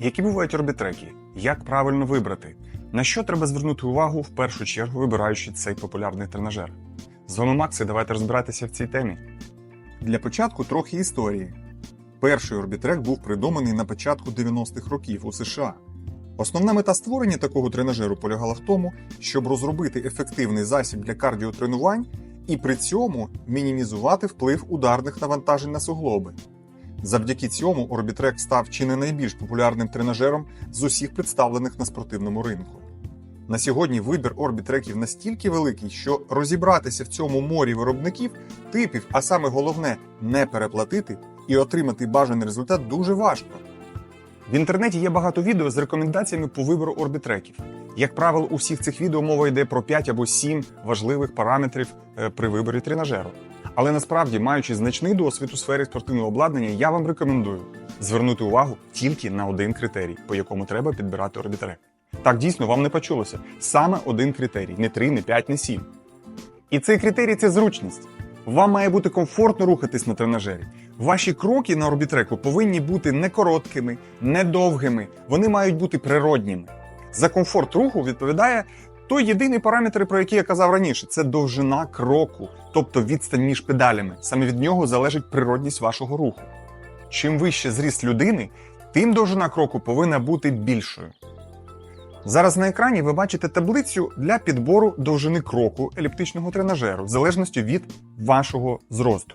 Які бувають орбітреки? Як правильно вибрати? На що треба звернути увагу в першу чергу, вибираючи цей популярний тренажер? З вами Макс і давайте розбиратися в цій темі. Для початку трохи історії. Перший орбітрек був придуманий на початку 90-х років у США. Основна мета створення такого тренажеру полягала в тому, щоб розробити ефективний засіб для кардіотренувань і при цьому мінімізувати вплив ударних навантажень на суглоби. Завдяки цьому орбітрек став чи не найбільш популярним тренажером з усіх представлених на спортивному ринку. На сьогодні вибір орбітреків настільки великий, що розібратися в цьому морі виробників, типів, а саме головне не переплатити і отримати бажаний результат дуже важко. В інтернеті є багато відео з рекомендаціями по вибору орбітреків. Як правило, у всіх цих відео мова йде про 5 або 7 важливих параметрів е, при виборі тренажеру. Але насправді, маючи значний досвід у сфері спортивного обладнання, я вам рекомендую звернути увагу тільки на один критерій, по якому треба підбирати орбітрек. Так дійсно вам не почулося. Саме один критерій, не 3, не 5, не 7. І цей критерій це зручність. Вам має бути комфортно рухатись на тренажері. Ваші кроки на орбітреку повинні бути не короткими, не довгими, вони мають бути природніми. За комфорт руху відповідає той єдиний параметр, про який я казав раніше це довжина кроку, тобто відстань між педалями. Саме від нього залежить природність вашого руху. Чим вище зріст людини, тим довжина кроку повинна бути більшою. Зараз на екрані ви бачите таблицю для підбору довжини кроку еліптичного тренажеру в залежності від вашого зросту.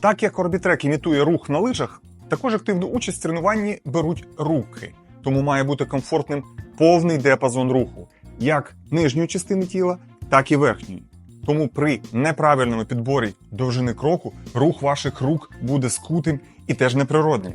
Так як орбітрек імітує рух на лижах, також активну участь в тренуванні беруть руки, тому має бути комфортним повний діапазон руху, як нижньої частини тіла, так і верхньої. Тому при неправильному підборі довжини кроку рух ваших рук буде скутим і теж неприродним.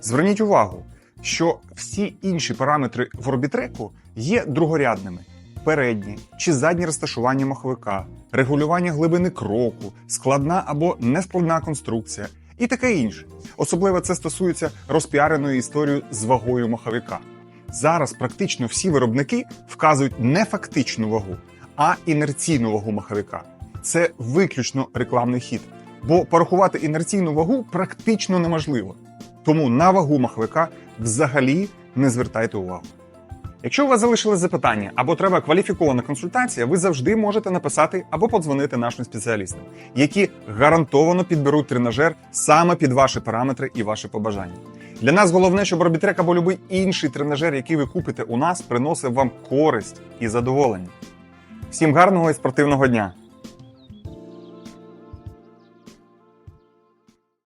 Зверніть увагу, що всі інші параметри в орбітреку є другорядними: переднє чи заднє розташування маховика, регулювання глибини кроку, складна або нескладна конструкція і таке інше. Особливо це стосується розпіареної історії з вагою маховика. Зараз практично всі виробники вказують не фактичну вагу, а інерційну вагу маховика. Це виключно рекламний хід, бо порахувати інерційну вагу практично неможливо. Тому на вагу маховика взагалі не звертайте увагу. Якщо у вас залишились запитання або треба кваліфікована консультація, ви завжди можете написати або подзвонити нашим спеціалістам, які гарантовано підберуть тренажер саме під ваші параметри і ваші побажання. Для нас головне, щоб Робітрек або будь-який інший тренажер, який ви купите у нас, приносив вам користь і задоволення. Всім гарного і спортивного дня!